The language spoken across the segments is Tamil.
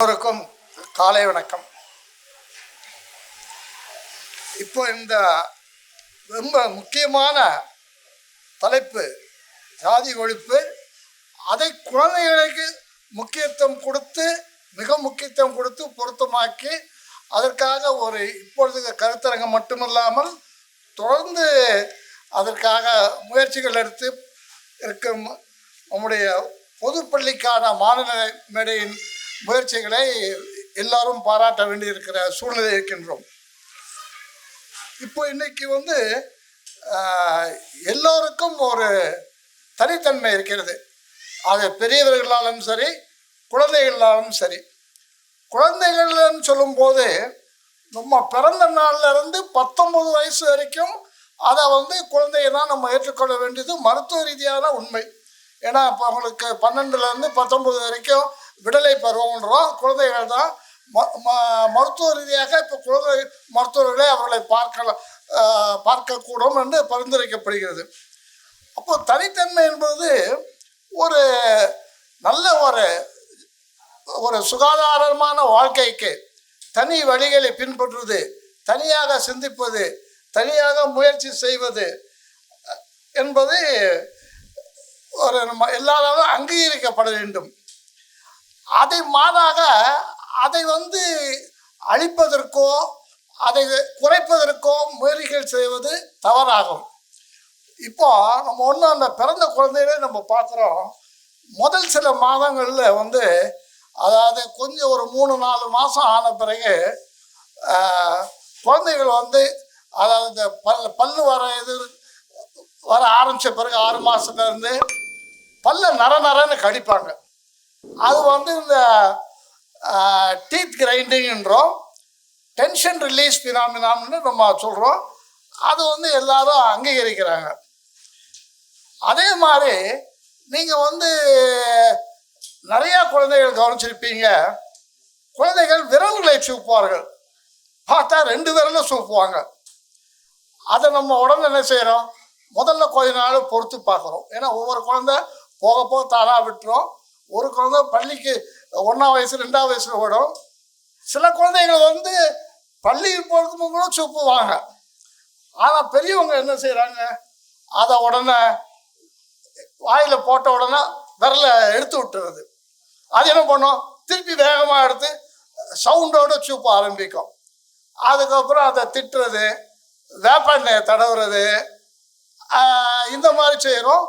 எல்லோருக்கும் காலை வணக்கம். இப்போ இந்த ரொம்ப முக்கியமான தலைப்பு ஜாதி ஒழிப்பு அதை குழந்தைகளுக்கு முக்கியத்துவம் கொடுத்து மிக முக்கியத்துவம் கொடுத்து பொருத்தமாக்கி அதற்காக ஒரு இப்பொழுது கருத்தரங்கம் மட்டுமில்லாமல் தொடர்ந்து அதற்காக முயற்சிகள் எடுத்து இருக்கும் நம்முடைய பொதுப்பள்ளிக்கான மாநில மேடையின் முயற்சிகளை எல்லாரும் பாராட்ட வேண்டியிருக்கிற சூழ்நிலை இருக்கின்றோம். இப்போ இன்னைக்கு வந்து எல்லோருக்கும் ஒரு தனித்தன்மை இருக்கிறது. அது பெரியவர்களாலும் சரி குழந்தைகளாலும் சரி. குழந்தைகள்னு சொல்லும்போது நம்ம பிறந்த நாள்ல இருந்து வயசு வரைக்கும் அதை வந்து குழந்தையை தான் நம்ம ஏற்றுக்கொள்ள வேண்டியது மருத்துவ ரீதியான உண்மை. ஏன்னா இப்போ அவங்களுக்கு பன்னெண்டுலேருந்து பத்தொம்பது வரைக்கும் விடலை பருவம்ன்றோம் குழந்தைகள் தான் ம- ம- மருத்துவ ரீதியாக இப்போ குழந்தை மருத்துவர்களே அவர்களை பார்க்கலாம் பார்க்கக்கூடும் என்று பரிந்துரைக்கப்படுகிறது. அப்போ தனித்தன்மை என்பது ஒரு நல்ல ஒரு ஒரு சுகாதாரமான வாழ்க்கைக்கு தனி வழிகளை பின்பற்றுவது தனியாக சிந்திப்பது தனியாக முயற்சி செய்வது என்பது ஒரு நம்ம எல்லாராலும் அங்கீகரிக்கப்பட வேண்டும். அதை மாறாக அதை வந்து அழிப்பதற்கோ அதை குறைப்பதற்கோ முயற்சிகள் செய்வது தவறாகும். இப்போ நம்ம ஒன்று அந்த பிறந்த குழந்தைகளே நம்ம பார்க்குறோம். முதல் சில மாதங்களில் வந்து அதாவது கொஞ்சம் ஒரு மூணு நாலு மாதம் ஆன பிறகு குழந்தைகள் வந்து அதாவது இந்த பல் பல்லு வர இது வர ஆரம்பித்த பிறகு ஆறு மாதத்துலேருந்து பல்ல நர நரன்னு கடிப்பாங்க. அது வந்து இந்த டீத் கிரைண்டிங்ன்றோம் டென்ஷன் ரிலீஸ் பினாமினான்னு நம்ம சொல்கிறோம் அது வந்து எல்லாரும் அங்கீகரிக்கிறாங்க. அதே மாதிரி நீங்கள் வந்து நிறையா குழந்தைகள் கவனிச்சிருப்பீங்க. குழந்தைகள் விரல்களை சூப்புவார்கள். பார்த்தா ரெண்டு விரலும் சூப்புவாங்க. அதை நம்ம உடனே என்ன செய்கிறோம் முதல்ல கொஞ்ச நாள் பொறுத்து பார்க்குறோம். ஏன்னா ஒவ்வொரு குழந்தை போக போக தானாக விட்டுரும். ஒரு குழந்தை பள்ளிக்கு ஒன்றாம் வயசு ரெண்டாம் வயசில் ஓடும். சில குழந்தைகள் வந்து பள்ளியில் போகிறதுக்கு கூட சூப்புவாங்க ஆனால் பெரியவங்க என்ன செய்கிறாங்க அதை உடனே வாயில் போட்ட உடனே விரலை எடுத்து விட்டுறது. அது என்ன பண்ணும்? திருப்பி வேகமாக எடுத்து சவுண்டோட சூப்ப ஆரம்பிக்கும். அதுக்கப்புறம் அதை திட்டுறது வேப்பெண்ணெயை தடவுறது இந்த மாதிரி செய்கிறோம்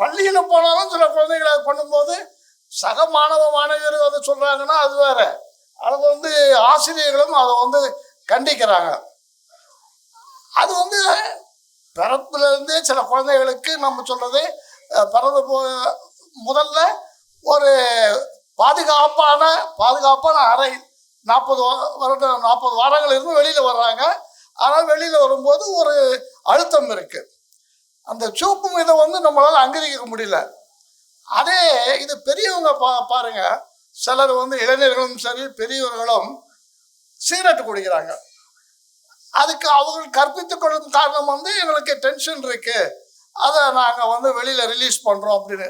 பள்ளியில் போனாலும் சில குழந்தைகளை பண்ணும்போது சக மாணவ மாணவியர்கள் அதை சொல்கிறாங்கன்னா அது வேற. அது வந்து ஆசிரியர்களும் அதை வந்து கண்டிக்கிறாங்க. அது வந்து பிறப்புலேருந்தே சில குழந்தைகளுக்கு நம்ம சொல்றது பிறந்த போ முதல்ல ஒரு பாதுகாப்பான பாதுகாப்பான அறை. நாற்பது வருடம் நாற்பது வாரங்கள் இருந்து வெளியில் வர்றாங்க. ஆனால் வெளியில் வரும்போது ஒரு அழுத்தம் இருக்குது அந்த சூப்பும் இதை வந்து நம்மளால் அங்கீகரிக்க முடியல. அதே இது பெரியவங்க பா பாருங்க. சிலர் வந்து இளைஞர்களும் சரி பெரியவர்களும் சிகரெட் குடிக்கிறாங்க. அதுக்கு அவர்கள் கற்பித்துக் கொள்ளும் காரணம் வந்து எங்களுக்கு டென்ஷன் இருக்கு. அதை நாங்கள் வந்து வெளியில் ரிலீஸ் பண்ணுறோம் அப்படின்னு.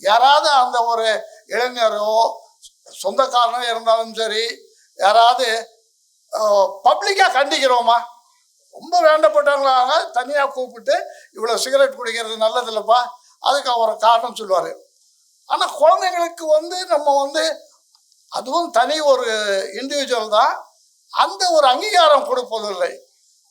யாராவது அந்த ஒரு இளைஞரோ சொந்தக்காரனோ இருந்தாலும் சரி யாராவது பப்ளிக்காக கண்டிக்கிறோமா? ரொம்ப வேண்டப்பட்டவங்களாக தனியாக கூப்பிட்டு இவ்வளோ சிகரெட் குடிக்கிறது நல்லதில்லப்பா. அதுக்கு அவர் காரணம் சொல்லுவார். ஆனால் குழந்தைங்களுக்கு வந்து நம்ம வந்து அதுவும் தனி ஒரு இண்டிவிஜுவல் தான். அந்த ஒரு அங்கீகாரம் கொடுப்பதில்லை.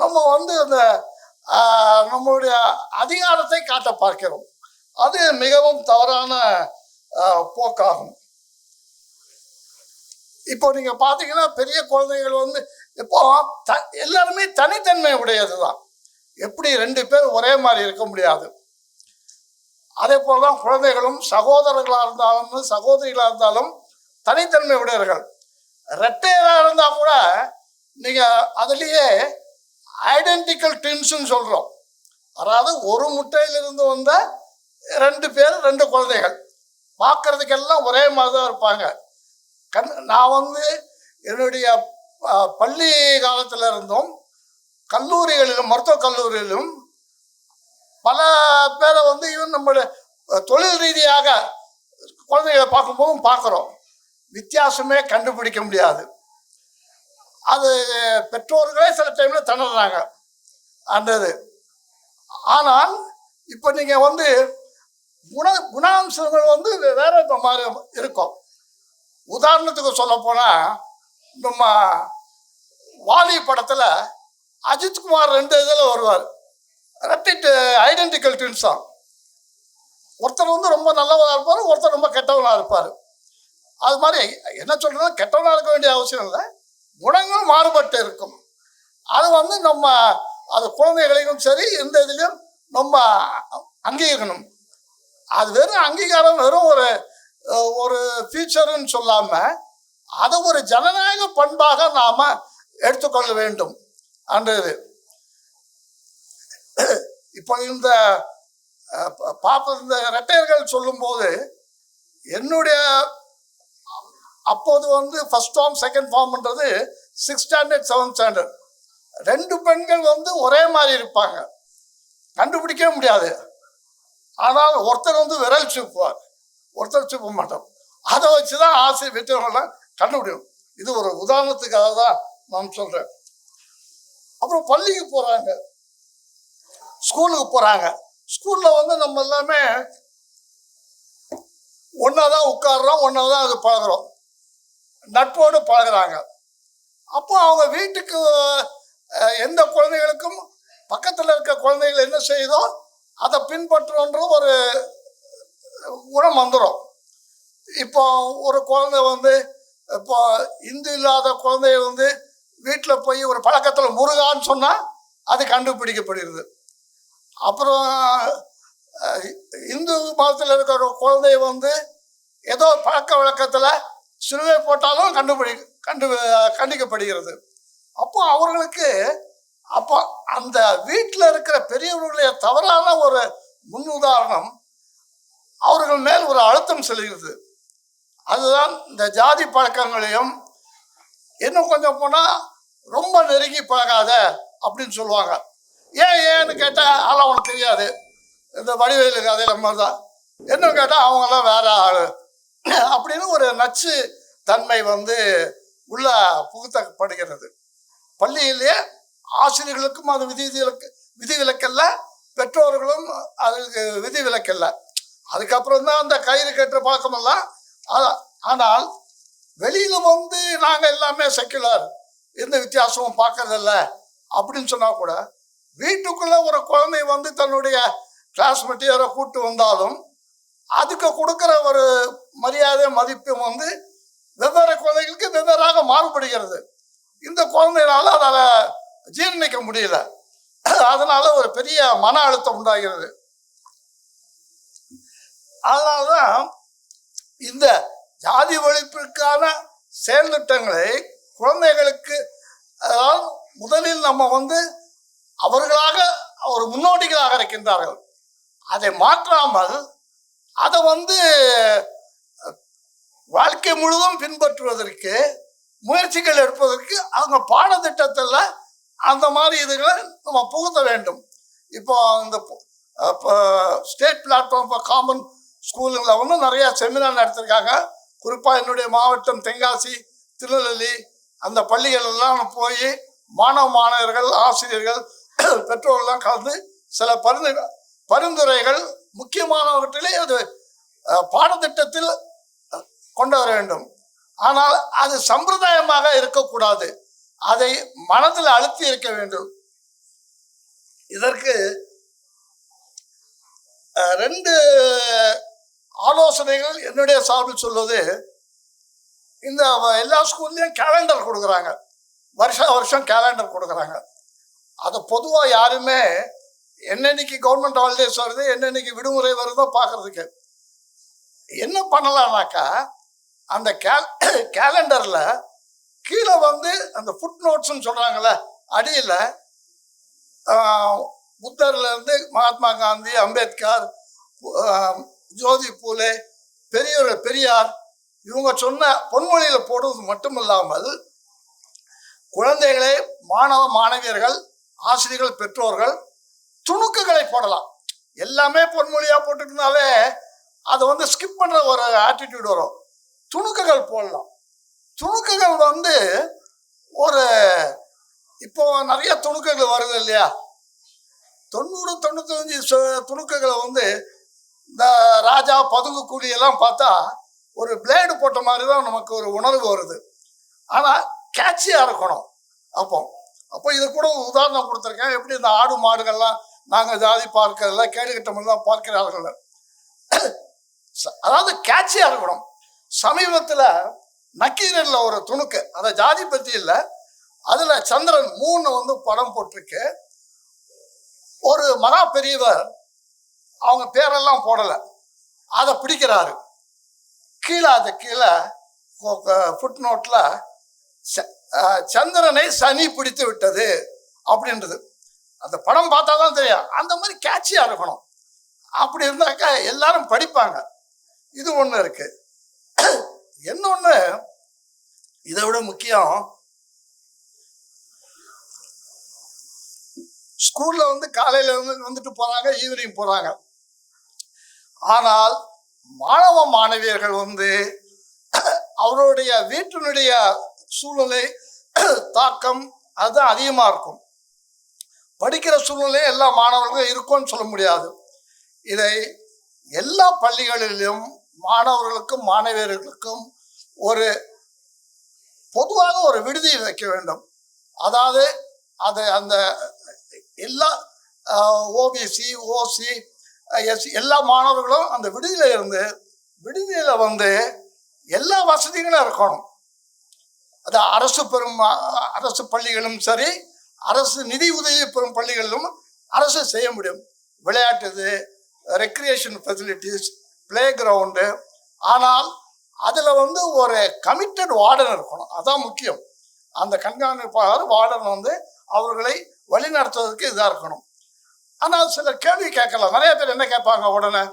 நம்ம வந்து அந்த நம்மளுடைய அதிகாரத்தை காட்ட பார்க்கிறோம். அது மிகவும் தவறான போக்காகும். இப்போ நீங்க பாத்தீங்கன்னா பெரிய குழந்தைகள் வந்து இப்போ த எல்லாருமே தனித்தன்மை உடையது தான் எப்படி ரெண்டு பேர் ஒரே மாதிரி இருக்க முடியாது? அதே போலதான் குழந்தைகளும் சகோதரர்களாக இருந்தாலும் சகோதரிகளாக இருந்தாலும் தனித்தன்மை உடையவர்கள். ரெட்டையராக இருந்தால் கூட நீங்கள் அதுலேயே ஐடென்டிக்கல் ட்வின்ஸ்னு சொல்கிறோம் அதாவது ஒரு முட்டையிலிருந்து வந்த ரெண்டு பேர் ரெண்டு குழந்தைகள். பார்க்கறதுக்கெல்லாம் ஒரே மாதிரி தான் இருப்பாங்க. கண் நான் வந்து என்னுடைய பள்ளி காலத்தில் இருந்தும் கல்லூரிகளிலும் மருத்துவக் கல்லூரியிலும் பல பேரை வந்து இவன் நம்மளுடைய தொழில் ரீதியாக குழந்தைகளை பார்க்கும்போதும் பார்க்குறோம். வித்தியாசமே கண்டுபிடிக்க முடியாது. அது பெற்றோர்களே சில டைமில் திணறாங்க. அந்த இது ஆனால் இப்போ நீங்கள் வந்து குண குணாம்சங்கள் வந்து வேற மாதிரி இருக்கும். உதாரணத்துக்கு சொல்ல போனா நம்ம வாலி படத்துல அஜித்குமார் ரெண்டு இதில் வருவார். ரெட்டிட் ஐடென்டிக்கல் ட்வின்ஸா ஒருத்தர் வந்து ரொம்ப நல்லவனாக இருப்பார் ஒருத்தர் ரொம்ப கெட்டவனாக இருப்பார். அது மாதிரி என்ன சொல்றது கெட்டவனாக இருக்க வேண்டிய அவசியம் இல்லை. குணங்கள் மாறுபட்டு இருக்கும். அது வந்து நம்ம அது குழந்தைகளையும் சரி எந்த இதுலையும் நம்ம அங்கீகரிக்கணும். அது வெறும் அங்கீகாரம் வெறும் ஒரு ஒரு ஃபீச்சர்னு சொல்லாமல் அதை ஒரு ஜனநாயக பண்பாக நாம் எடுத்துக்கொள்ள வேண்டும். அன்றது. இப்போ இந்த அஹ், பாப்ப இந்த ரெட்டையர்கள் சொல்லும்போது என்னுடைய அப்போது வந்து ஃபர்ஸ்ட் ஃபார்ம் செகண்ட் ஃபார்ம்ன்றது சிக்ஸ் ஸ்டாண்டர்ட் செவன்த் ஸ்டாண்டர்ட் ரெண்டு பெண்கள் வந்து ஒரே மாதிரி இருப்பாங்க. கண்டுபிடிக்கவே முடியாது. ஆனால் ஒருத்தர் வந்து விரல் சூப்புவார். ஒருத்தர் சூப்ப மாட்டோம் அதை வச்சு தான் ஆசை பெற்றவங்களாம் கண்டுபிடிக்கும் இது ஒரு உதாரணத்துக்காக தான் நான் சொல்றேன். அப்புறம் பள்ளிக்கு போறாங்க. ஸ்கூலுக்கு போறாங்க. ஸ்கூல்ல வந்து நம்ம எல்லாமே ஒன்னாதான் உட்கார்றோம் ஒன்னாதான் அது பழகுறோம். நட்போடு பழகுறாங்க. அப்போ அவங்க வீட்டுக்கு எந்த குழந்தைகளுக்கும் பக்கத்தில் இருக்க குழந்தைகள் என்ன செய்யுதோ அதை பின்பற்றுன்ற ஒரு குணம் வந்துடும் இப்போ ஒரு குழந்தை வந்து இப்போ இந்து இல்லாத குழந்தைய வந்து வீட்டில் போய் ஒரு பழக்கத்தில் முருகான்னு சொன்னால் அது கண்டுபிடிக்கப்படுகிறது. அப்புறம் இந்து மதத்தில் இருக்கிற குழந்தைய வந்து ஏதோ பழக்க வழக்கத்தில் சிலுவை போட்டாலும் கண்டுபிடி கண்டு கண்டிக்கப்படுகிறது. அப்போ அவர்களுக்கு அப்போ அந்த வீட்டில் இருக்கிற பெரியவர்களுடைய தவறான ஒரு முன் உதாரணம் அவர்கள் மேல் ஒரு அழுத்தம் செல்கிறது. அதுதான் இந்த ஜாதி பழக்கங்களையும் இன்னும் கொஞ்சம் போனால் ரொம்ப நெருங்கி பழகாத அப்படின்னு சொல்லுவாங்க. ஏன் ஏன்னு கேட்டால் அதெல்லாம் அவனுக்கு தெரியாது. இந்த வடிவேலு கதையில மாதிரி தான் இன்னும் கேட்டால் அவங்கெல்லாம் வேற ஆள். அப்படின்னு ஒரு நச்சு தன்மை வந்து உள்ள புகுத்தப்படுகிறது. பள்ளியிலேயே ஆசிரியர்களுக்கும் அது விதி விலக்கு விதி விலக்கல்ல பெற்றோர்களும் அதுக்கு விதி விலக்கல்ல அதுக்கப்புறம் தான் அந்த கயிறு கட்டுற பழக்கமெல்லாம். ஆனால் வெளியில வந்து நாங்க எல்லாமே செக்குலர் எந்த வித்தியாசமும் பார்க்கறதில்ல. அப்படின்னு சொன்னா கூட வீட்டுக்குள்ள ஒரு குழந்தை வந்து தன்னுடைய கிளாஸ்மேட் யாரோ கூப்பிட்டு வந்தாலும் அதுக்கு கொடுக்குற ஒரு மரியாதை மதிப்பும் வந்து வெவ்வேறு குழந்தைகளுக்கு வெவ்வேறாக மாறுபடுகிறது. இந்த குழந்தைனால அதால் ஜீரணிக்க முடியல. அதனால ஒரு பெரிய மன அழுத்தம் உண்டாகிறது. அதனால்தான் இந்த ஜாதி ஒழிப்பிற்கான செயல் திட்டங்களை குழந்தைகளுக்கு அதாவது முதலில் நம்ம வந்து அவர்களாக ஒரு முன்னோடிகளாக இருக்கின்றார்கள். அதை மாற்றாமல் அதை வந்து வாழ்க்கை முழுவதும் பின்பற்றுவதற்கு முயற்சிகள் எடுப்பதற்கு அவங்க பாடத்திட்டத்தில் அந்த மாதிரி இதுகளை நம்ம புகுத்த வேண்டும். இப்போ இந்த ஸ்டேட் பிளாட்ஃபார்ம் ஃபார் காமன் ஸ்கூலுங்களில் ஒன்றும் நிறையா செமினார் நடத்திருக்காங்க. குறிப்பாக என்னுடைய மாவட்டம் தென்காசி திருநெல்வேலி அந்த பள்ளிகளெல்லாம் போய் மாணவ மாணவர்கள் ஆசிரியர்கள் பெற்றோர்கள்லாம் கலந்து சில பரிந்து பரிந்துரைகள் முக்கியமானவற்றிலே அது பாடத்திட்டத்தில் கொண்டு வர வேண்டும். ஆனால் அது சம்பிரதாயமாக இருக்கக்கூடாது. அதை மனதில் அழுத்தி இருக்க வேண்டும். இதற்கு ரெண்டு ஆலோசனைகள் என்னுடைய சார்பில் சொல்வது இந்த எல்லா ஸ்கூல்லையும் கேலண்டர் கொடுக்குறாங்க. வருஷ வருஷம் கேலண்டர் கொடுக்குறாங்க. அதை பொதுவாக யாருமே என்னன்னைக்கு கவர்மெண்ட் ஹாலிடேஸ் வருது என்னன்னைக்கு விடுமுறை வருதோ பார்க்கறதுக்கு. என்ன பண்ணலாம்னாக்கா அந்த கேல் கேலண்டரில் கீழே வந்து அந்த ஃபுட் நோட்ஸ்ன்னு சொல்கிறாங்களே அடியில் புத்தர்லேருந்து மகாத்மா காந்தி அம்பேத்கர் ஜோதி பூலே பெரியவர் பெரியார் இவங்க சொன்ன பொன்மொழியில் போடுவது மட்டுமல்லாமல் குழந்தைகளே மாணவ மாணவியர்கள் ஆசிரியர்கள் பெற்றோர்கள் துணுக்குகளை போடலாம். எல்லாமே பொன்மொழியா போட்டுருந்தாலே அதை வந்து ஸ்கிப் பண்ற ஒரு ஆட்டிடியூட் வரும். துணுக்குகள் போடலாம். துணுக்குகள் வந்து ஒரு இப்போ நிறைய துணுக்குகள் வருது இல்லையா? தொண்ணூறு தொண்ணூத்தஞ்சு சு- துணுக்குகளை வந்து இந்த ராஜா பதுங்கு எல்லாம் பார்த்தா ஒரு பிளேடு போட்ட மாதிரி தான் நமக்கு ஒரு உணர்வு வருது. ஆனால் கேட்சியாக இருக்கணும். அப்போ அப்போ இது கூட உதாரணம் கொடுத்துருக்கேன். எப்படி இந்த ஆடு மாடுகள்லாம் நாங்கள் ஜாதி பார்க்கறதில்ல கேடுகட்டமெல்லாம் பார்க்கிறார்கள். அதாவது கேட்சியாக இருக்கணும். சமீபத்தில் நக்கீரனில் ஒரு துணுக்கு அதை ஜாதி பற்றி இல்லை அதில் சந்திரன் மூணு வந்து படம் போட்டிருக்கு. ஒரு மகா பெரியவர் அவங்க பேரெல்லாம் போடலை. அதை பிடிக்கிறாரு. கீழே அது கீழே ஃபுட் நோட்டில் சந்திரனை சனி பிடித்து விட்டது அப்படின்றது. அந்த படம் பார்த்தா தான் தெரியும். அந்த மாதிரி கேட்சியாக இருக்கணும். அப்படி இருந்தாக்கா எல்லாரும் படிப்பாங்க. இது ஒன்று இருக்கு. இன்னொன்று இதை விட முக்கியம் ஸ்கூல்ல வந்து காலையில வந்து வந்துட்டு போறாங்க ஈவினிங் போறாங்க. ஆனால் மாணவ மாணவியர்கள் வந்து அவருடைய வீட்டினுடைய சூழ்நிலை தாக்கம் அதுதான் அதிகமாக இருக்கும். படிக்கிற சூழ்நிலை எல்லா மாணவர்களுக்கும் இருக்கும்னு சொல்ல முடியாது. இதை எல்லா பள்ளிகளிலும் மாணவர்களுக்கும் மாணவியர்களுக்கும் ஒரு பொதுவாக ஒரு விடுதி வைக்க வேண்டும். அதாவது அது அந்த எல்லா ஓபிசி ஓசி எஸ் எல்லா மாணவர்களும் அந்த விடுதியில் இருந்து விடுதியில் வந்து எல்லா வசதிகளும் இருக்கணும். அது அரசு பெறும் அரசு பள்ளிகளும் சரி அரசு நிதி உதவி பெறும் பள்ளிகளிலும் அரசு செய்ய முடியும். விளையாட்டு இது ரெக்ரியேஷன் ஃபெசிலிட்டிஸ் பிளே கிரவுண்டு ஆனால் அதில் வந்து ஒரு கமிட்டட் வார்டன் இருக்கணும். அதான் முக்கியம். அந்த கண்காணிப்பாளர் வார்டன் வந்து அவர்களை வழிநடத்துவதற்கு இதாக இருக்கணும். ஆனால் சில கேள்வி கேட்கலாம். நிறைய பேர் என்ன கேட்பாங்க உடனே?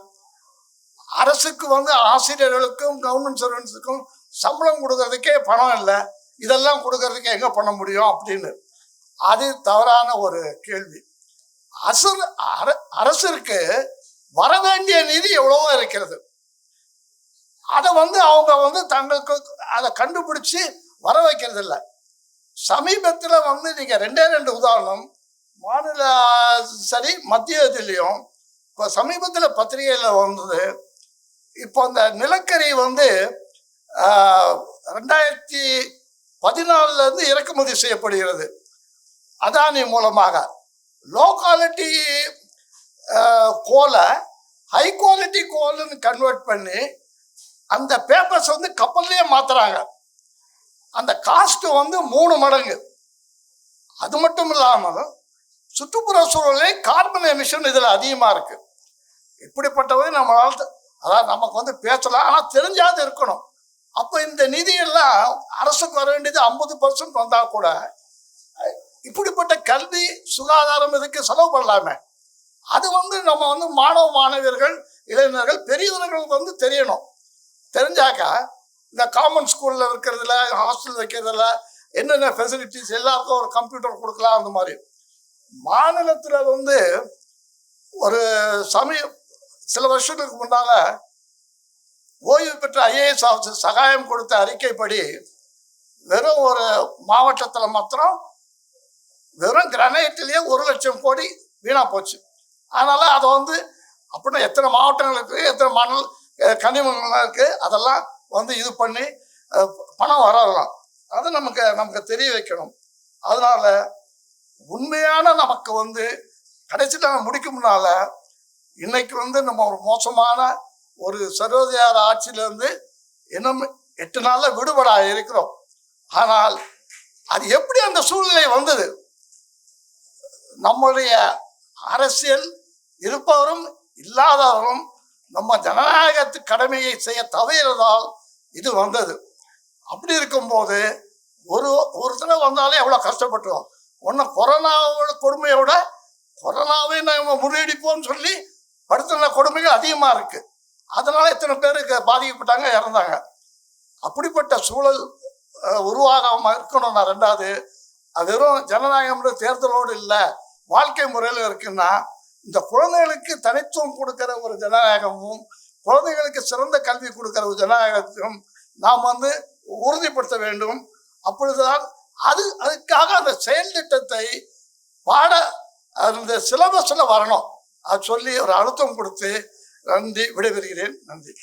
அரசுக்கு வந்து ஆசிரியர்களுக்கும் கவர்மெண்ட் சர்வன்ஸுக்கும் சம்பளம் கொடுக்கறதுக்கே பணம் இல்லை. இதெல்லாம் கொடுக்கறதுக்கு எங்கே பண்ண முடியும் அப்படின்னு. அது தவறான ஒரு கேள்வி. அரசு அர- அரசிற்கு வர வேண்டிய நிதி எவ்வளவோ இருக்கிறது. அதை வந்து அவங்க வந்து தங்களுக்கு அதை கண்டுபிடிச்சு வர வைக்கிறது இல்லை சமீபத்தில் வந்து நீங்கள் ரெண்டே ரெண்டு உதாரணம் மாநில சரி மத்திய இதுலேயும் இப்போ சமீபத்தில் பத்திரிகையில் வந்தது இப்போ அந்த நிலக்கரி வந்து ரெண்டாயிரத்தி பதினாலுலேருந்து இறக்குமதி செய்யப்படுகிறது. அதானி மூலமாக. லோ குவாலிட்டி கோலை ஹை குவாலிட்டி கோல்னு கன்வெர்ட் பண்ணி அந்த பேப்பர்ஸ் வந்து கப்பல்லையே மாற்றுறாங்க அந்த காஸ்ட்டு வந்து மூணு மடங்கு. அது மட்டும் இல்லாமல் சுற்றுப்புற சூழலே கார்பன் எமிஷன் இதில் அதிகமாக இருக்கு. இப்படிப்பட்டவை நம்மளால் அதாவது நமக்கு வந்து பேசலாம் ஆனால் தெரிஞ்சாது இருக்கணும். அப்போ இந்த நிதியெல்லாம் அரசுக்கு வர வேண்டியது ஐம்பது பர்சன்ட் வந்தால் கூட இப்படிப்பட்ட கல்வி சுகாதாரம் இதுக்கு செலவு பண்ணலாமே. அது வந்து நம்ம வந்து மாணவ மாணவியர்கள் இளைஞர்கள் பெரியவர்களுக்கு வந்து தெரியணும். தெரிஞ்சாக்கா இந்த காமன் ஸ்கூலில் இருக்கிறதுல ஹாஸ்டல் வைக்கிறதுல என்னென்ன ஃபெசிலிட்டிஸ் எல்லாருக்கும் ஒரு கம்ப்யூட்டர் கொடுக்கலாம் அந்த மாதிரி. மாநிலத்தில் வந்து ஒரு சமய சில வருஷத்துக்கு முன்னால ஓய்வு பெற்ற ஐஏஎஸ் ஆஃபீஸர் சகாயம் கொடுத்த அறிக்கைப்படி வெறும் ஒரு மாவட்டத்தில் மாத்திரம் வெறும் கிரனைட்லேயே ஒரு லட்சம் கோடி வீணா போச்சு. அதனால அதை வந்து அப்படின்னா எத்தனை மாவட்டங்கள் இருக்கு எத்தனை மணல் கனிமங்கள்லாம் இருக்கு அதெல்லாம் வந்து இது பண்ணி பணம் வரலாம். அது நமக்கு நமக்கு தெரிய வைக்கணும். அதனால உண்மையான நமக்கு வந்து கடைசியில் நம்ம முடிக்கும்னால இன்னைக்கு வந்து நம்ம ஒரு மோசமான ஒரு சர்வதிகார ஆட்சியிலேருந்து இன்னும் எட்டு நாளில் விடுபட இருக்கிறோம். ஆனால் அது எப்படி அந்த சூழ்நிலை வந்தது? நம்முடைய அரசியல் இருப்பவரும் இல்லாதவரும் நம்ம ஜனநாயகத்து கடமையை செய்ய தவறியதால் இது வந்தது. அப்படி இருக்கும்போது ஒரு ஒரு தடவை வந்தாலே எவ்வளோ கஷ்டப்பட்டுரும் ஒன்று கொரோனாவோட கொடுமையோட கொரோனாவே கொரோனாவை நம்ம முறியடிப்போம்னு சொல்லி படுத்தின கொடுமைகள் அதிகமாக இருக்கு. அதனால இத்தனை பேருக்கு பாதிக்கப்பட்டாங்க இறந்தாங்க. அப்படிப்பட்ட சூழல் உருவாகாம இருக்கணும்னா ரெண்டாவது. அது வெறும் ஜனநாயகம்ன்ற தேர்தலோடு இல்லை வாழ்க்கை முறையில் இருக்குன்னா இந்த குழந்தைகளுக்கு தனித்துவம் கொடுக்கிற ஒரு ஜனநாயகமும் குழந்தைகளுக்கு சிறந்த கல்வி கொடுக்கிற ஒரு ஜனநாயகத்தையும் நாம் வந்து உறுதிப்படுத்த வேண்டும். அப்பொழுதுதான் அது அதுக்காக அந்த செயல் திட்டத்தை பாட அந்த சிலபஸில் வரணும். அது சொல்லி ஒரு அழுத்தம் கொடுத்து நன்றி விடைபெறுகிறேன். நன்றி.